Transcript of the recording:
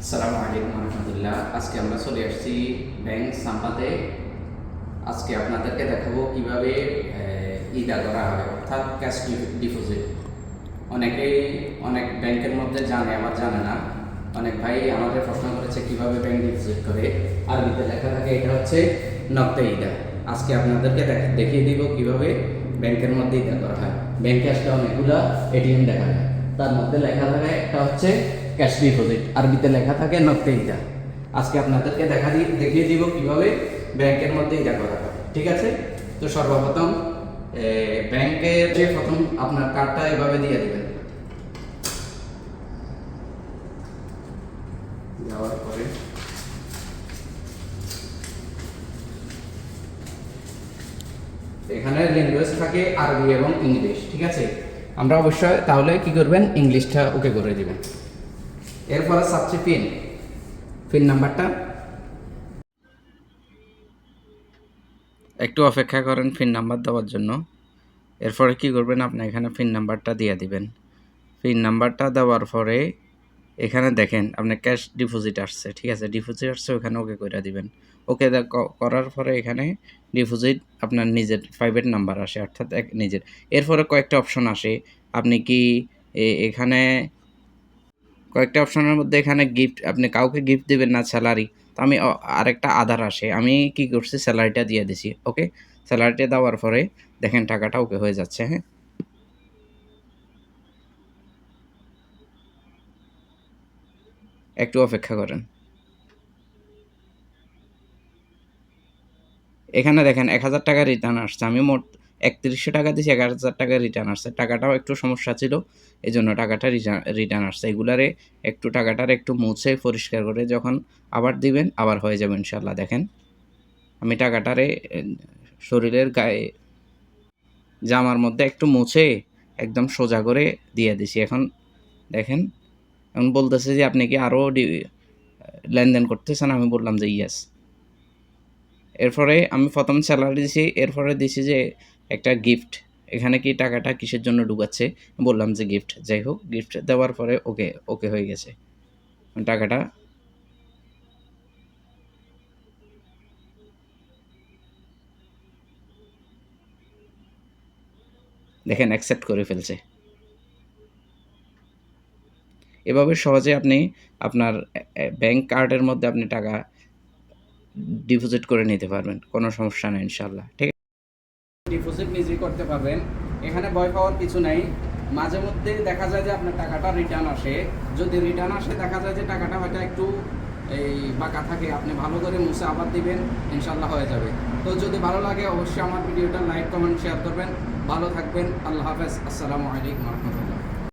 আসসালামু আলাইকুম রহমতুল্লাহ আজকে আমরা চলে আসছি ব্যাংক সাম্পাতে। আজকে আপনাদেরকে দেখাবো কীভাবে ইদা করা হয়, অর্থাৎ ক্যাশ ডিপোজিট। অনেকেই, অনেক ব্যাংকের মধ্যে জানে, আবার জানে না। অনেক ভাই আমাদের প্রশ্ন করেছে কীভাবে ব্যাংক ডিপোজিট করে। আরবিতে লেখা থাকে, এটা হচ্ছে নকতে ইদা। আজকে আপনাদেরকে দেখ- দেখিয়ে দিব কীভাবে ব্যাংকের মধ্যে ইদা করা হয়। ব্যাংকে আসলে অনেকগুলো এটিএম দেখা যায়। তার মধ্যে লেখা থাকে, একটা হচ্ছে ক্যাশ ডিপোজিট আরবিতে লেখা থাকে নকতে ইদা আজকে আপনাদেরকে দেখা দি দেখিয়ে দিব কীভাবে ব্যাংকের মধ্যে ইদা করা হয়। ঠিক আছে? তো সর্বপ্রথম এ, ব্যাংকের যে প্রথম আপনার কার্ডটা এভাবে দিয়ে দিবেন। দেওয়ার পরে এখানে ল্যাঙ্গুয়েজ থাকে আরবি এবং ইংলিশ ঠিক আছে? আমরা অবশ্যই তাহলে কি করবেন? ইংলিশটা ওকে করে দিবেন। এরপরে সাবচে পিন পিন নাম্বারটা একটু অপেক্ষা করেন পিন নাম্বার দেওয়ার জন্য। এরপরে কি করবেন আপনি? এখানে পিন নাম্বারটা দিয়ে দিবেন। পিন নাম্বারটা দেওয়ার পরে এখানে দেখেন আপনার ক্যাশ ডিপোজিট আসছে, ঠিক আছে? ডিপোজিট আসছে, ওখানে ওকে করে দিবেন। ওকে করার পরে এখানে ডিপোজিট আপনার নিজের প্রাইভেট নাম্বার আসে, অর্থাৎ এক নিজের। এরপরে কয়েকটা অপশন আসে। আপনি কি এখানে কয়েকটা অপশনের মধ্যে এখানে গিফট আপনি কাউকে গিফট দেবেন না স্যালারি তো আমি আরেকটা আধার আসে, আমি কি করছি? স্যালারিটা দিয়ে দিছি ওকে স্যালারিটা দেওয়ার পরে দেখেন টাকাটা ওকে হয়ে যাচ্ছে হ্যাঁ? একটু অপেক্ষা করেন। এখানে দেখেন এক হাজার টাকা রিটার্ন আসছে, আমি মোট একত্রিশশো টাকা দিয়েছি এক হাজার টাকা রিটার্ন আসছে। টাকাটাও একটু সমস্যা ছিল এই জন্য টাকাটা রিটার্ন আসছে। এগুলারে একটু টাকাটার একটু মুছে পরিষ্কার করে যখন আবার দিবেন, আবার হয়ে যাবে ইনশাল্লাহ দেখেন। আমি টাকাটারে, শরীরের গায়ে জামার মধ্যে একটু মুছে একদম সোজা করে দিয়ে দিছি। এখন দেখেন, এখন বলতেছে যে আপনি কি আরও লেনদেন করতেছেন? আমি বললাম যে ইয়াস এরপরে আমি প্রথম স্যালারি দিছি, এরপরে দিছি যে একটা গিফট এখানে কি টাকাটা কিসের জন্য ঢুকাচ্ছে? বললাম যে গিফট যাই হোক গিফট দেওয়ার পরে ওকে ওকে হয়ে গেছে। টাকাটা দেখেন অ্যাকসেপ্ট করে ফেলছে। এভাবে সহজে আপনি আপনার ব্যাংক কার্ডের মধ্যে আপনি টাকা ডিপোজিট করে নিতে পারবেন। কোনো সমস্যা নেই ইনশাল্লাহ ঠিক নিজেই করতে পারবেন। এখানে ভয় পাওয়ার কিছু নাই। মাঝে মধ্যে দেখা যায় যে আপনার টাকাটা রিটার্ন আসে। যদি রিটার্ন আসে, দেখা যায় যে টাকাটা হয়তো একটু এই বাঁকা থাকে। আপনি ভালো করে মুছে আবার দিবেন ইনশাল্লাহ হয়ে যাবে। তো যদি ভালো লাগে, অবশ্যই আমার ভিডিওটা লাইক কমেন্ট শেয়ার করবেন। ভালো থাকবেন। আল্লাহ হাফেজ। আসসালামু আলাইকুম রহমতুল্লাহ।